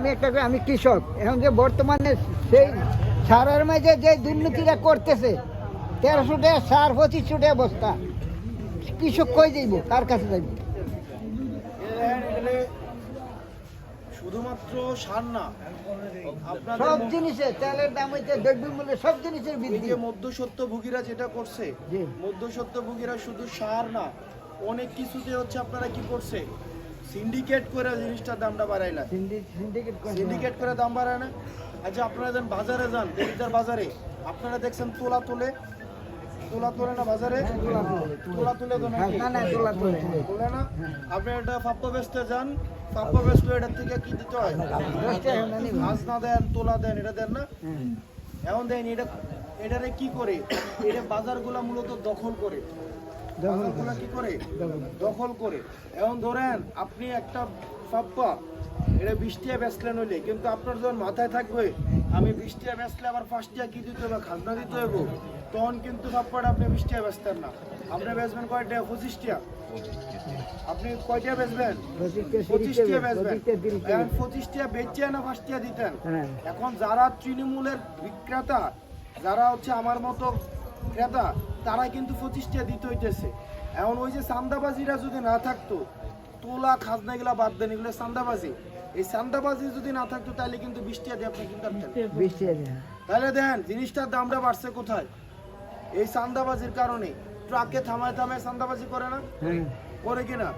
আমি একটা আমি কৃষক। এখন যে বর্তমানে সেই সারের মাঝে যে দুর্নীতিটা করতেছে তেরোশো টাকা সার পঁচিশশো টাকা বস্তা। কৃষক কই যাইব? কার কাছে যাইব? শুধুমাত্র সার না সব জিনিসে তেলের দাম হইতে দ্রব্য সব জিনিসের বৃদ্ধি। যেটা করছে শুধু সার না অনেক কিছুতে হচ্ছে আপনারা কি করছে সিন্ডিকেট করে জিনিসটার দামটা বাড়াই না। সিন্ডিকেট সিন্ডিকেট করে দাম। বাড়ায় না। আচ্ছা আপনারা যান বাজারে যান দেবিদার বাজারে। আপনারা দেখছেন তোলা তোলে? তোলা তোলে না বাজারে? তোলা তুলে না না তোলা তোলে। তোলে না? আপনি এটা ফাপ্পা বেচতে যান। ফাপ্পা বেচলে এটার থেকে কি দিতে হয়? না না দেন তোলা দেন এটা দেন না? হ্যাঁ। এখন দেন এটা এটারে কি করে? এটা বাজারগুলা মূলত দখল করে। বাজারগুলা কি করে? দখল করে। এখন ধরেন আপনি একটা পাপ্পা এটা বৃষ্টিয়া বেচলেন হইলে কিন্তু আপনার যখন মাথায় থাকবে আমি বৃষ্টিয়া বেচলে আবার ফার্স্টিয়া কি দিতে হবে খাজনা দিতে হবে তখন কিন্তু পাপ্পাটা আপনি বৃষ্টিয়া বেচতেন না। আপনি বেচবেন কয়টা? পঁচিশটিয়া। আপনি কয়টা বেচবেন? পঁচিশটিয়া বেচবেন। এখন পঁচিশটিয়া বেচে না ফার্স্টিয়া দিতেন? হ্যাঁ। এখন যারা তৃণমূলের বিক্রেতা যারা হচ্ছে আমার মতো ক্রেতা তারা কিন্তু পঁচিশটা দিতে হইতেছে। এখন ওই যে চান্দাবাজিরা যদি না থাকতো তোলা খাজনা গুলা বাদ দেন এগুলো চান্দাবাজি এই চান্দাবাজি যদি না থাকতো তাহলে কিন্তু বৃষ্টিয়া দিয়ে আপনি আছে তাহলে দেন জিনিসটার দামটা বাড়ছে কোথায়? এই চান্দাবাজির কারণে ট্রাকে থামায় থামায় চান্দাবাজি করে না? হ্যাঁ করে কিনা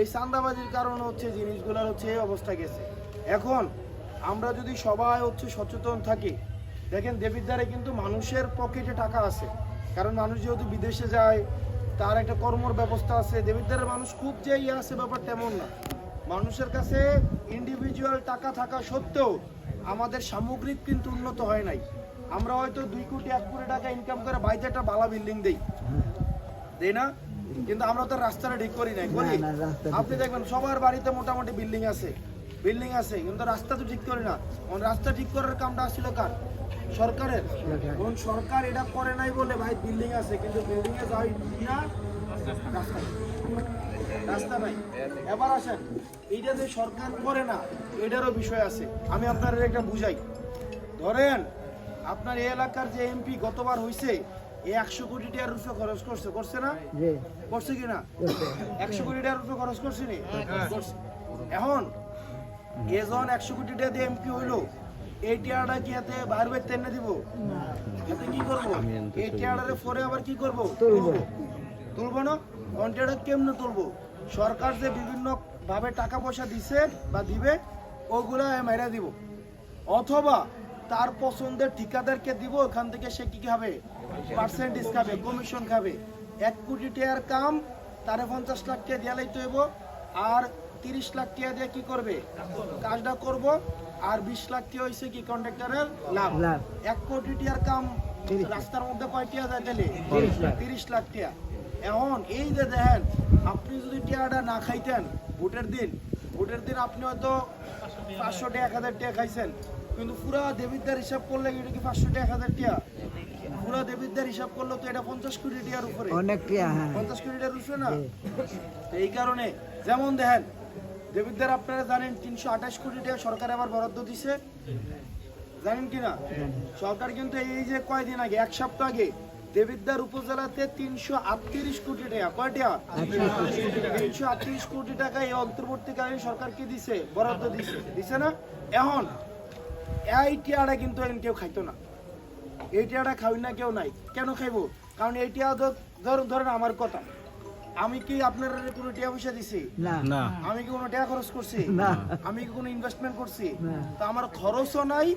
এই চান্দাবাজির কারণে হচ্ছে জিনিসগুলোর হচ্ছে এই অবস্থা গেছে। এখন আমরা যদি সবাই হচ্ছে সচেতন থাকি দেখেন দেবিদ্বারে কিন্তু মানুষের পকেটে টাকা আছে। কারণ মানুষ যেহেতু বিদেশে যায় তার একটা কর্মর ব্যবস্থা আছে। দেবিদ্বারের মানুষ খুব যে ইয়ে আছে ব্যাপার তেমন না। মানুষের কাছে ইন্ডিভিজুয়াল টাকা থাকা সত্ত্বেও আমাদের সামগ্রিক কিন্তু উন্নত হয় নাই। আমরা হয়তো দুই কোটি এক কোটি টাকা ইনকাম করে বাইরে একটা বালা বিল্ডিং দেই। দেই না? কিন্তু আমরা তো রাস্তাটা ঠিক করি নাই। করি? আপনি দেখবেন সবার বাড়িতে মোটামুটি বিল্ডিং আছে। বিল্ডিং আছে কিন্তু রাস্তা তো ঠিক করি না। রাস্তা ঠিক করার কামটা আসছিল কার? সরকারের? সরকার। এখন সরকার এটা করে নাই বলে ভাই বিল্ডিং আছে কিন্তু বিল্ডিং এ যাই না রাস্তা রাস্তা নাই। এবার আসেন এইটা যে সরকার করে না এটারও বিষয় আছে। আমি আপনাদের একটা বুঝাই। ধরেন আপনার এই এলাকার যে এমপি গতবার হইছে এই একশো কোটি টাকার রুপে খরচ করছে করছে না? করছে কিনা করছে। একশো কোটি টাকার রুপে খরচ করছে নি? করছে। এখন এজন একশো কোটি টাকা দিয়ে এমপি হইল এই টিয়াটা কি হাতে বাইরে বাইরে টেনে দিব? হাতে কি করব? এই টিয়াটারে পরে আবার কি করব? তুলবো। তুলবো না? কন্টেটা কেমনে তুলবো? সরকার যে বিভিন্ন ভাবে টাকা পয়সা দিছে বা দিবে ওগুলা মেরা দিব। অথবা তার পছন্দের ঠিকাদারকে দিব ওখান থেকে সে কি খাবে? পার্সেন্টেজ খাবে কমিশন খাবে। এক কোটি টাকার কাম তারে পঞ্চাশ লাখ টাকা দিয়ে লাইতে হইব আর তিরিশ লাখ টাকা দিয়ে কি করবে? কাজটা করব আর বিশ লাখ টাকা হয়েছে কি কন্ট্রাক্টরের লাভ। এক কোটি টাকার কাম রাস্তার মধ্যে কয় টাকা যায় তাহলে? তিরিশ লাখ। টাকা এখন এই যে দেখেন আপনি যদি টাকাটা না খাইতেন ভোটের দিন ভোটের দিন আপনি হয়তো পাঁচশো টাকা এক হাজার টাকা খাইছেন। কিন্তু পুরা দেবিদ্যার হিসাব করলে এটা কি পাঁচশো টাকা এক হাজার টাকা পুরা দেবিদ্যার হিসাব করলে তো এটা পঞ্চাশ কোটি টাকার উপরে। অনেক টিয়া, হ্যাঁ। পঞ্চাশ কোটি টাকার উপরে না? তো এই কারণে যেমন দেখেন দেবিদ্যার আপনারা জানেন তিনশো আঠাশ কোটি টাকা সরকার আবার বরাদ্দ দিছে। জানেন কি না সরকার কিন্তু এই যে কয়দিন আগে, এক সপ্তাহ আগে দেবিদ্যার উপজেলাতে তিনশো আটত্রিশ কোটি টাকা কয় টাকা তিনশো আটত্রিশ কোটি টাকা এই অন্তর্বর্তীকালীন সরকারকে দিছে, বরাদ্দ দিছে। দিছে না? এখন, এই টিয়াটা কিন্তু এখন কেউ খাইতো না। এই টিয়াটা খাই না, কেউ নাই। কেন খাইবো? কারণ এই টিয়া ধর- ধর- ধরেন আমার কথা। আমি কি আপনার কোনো টিয়া পয়সা দিছি? না। আমি কি কোনো টাকা খরচ করছি? না। আমি কি কোনো ইনভেস্টমেন্ট করছি? না। তো আমার খরচও নাই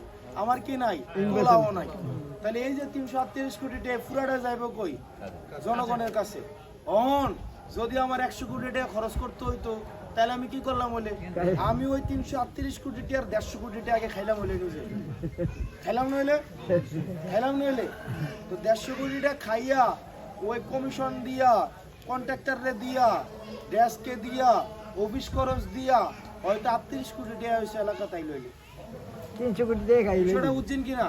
আমার কি নাই? তোলাও নাই। তাহলে এই যে তিনশো আটত্রিশ কোটি টাকা পুরাটা যাইব কই? জনগণের কাছে। অন যদি আমার একশো কোটি টাকা খরচ করতে হইতো তাহলে আমি কি করলাম বলে? আমি ওই তিনশো আটত্রিশ কোটি টাকার দেড়শো কোটি টাকা আগে খাইলাম বলে নিজে। খাইলাম নইলে? খাইলাম নইলে? তো দেড়শো কোটি টাকা খাইয়া ওই কমিশন দিয়া কন্ট্রাক্টররে দিয়া ড্যাশকে দিয়া অফিস খরচ দিয়া হয়তো আটত্রিশ কোটি দেওয়া হয়েছে এলাকা তাই লইলে। তিনশো কোটি দিয়ে সেটা বুঝছেন কিনা?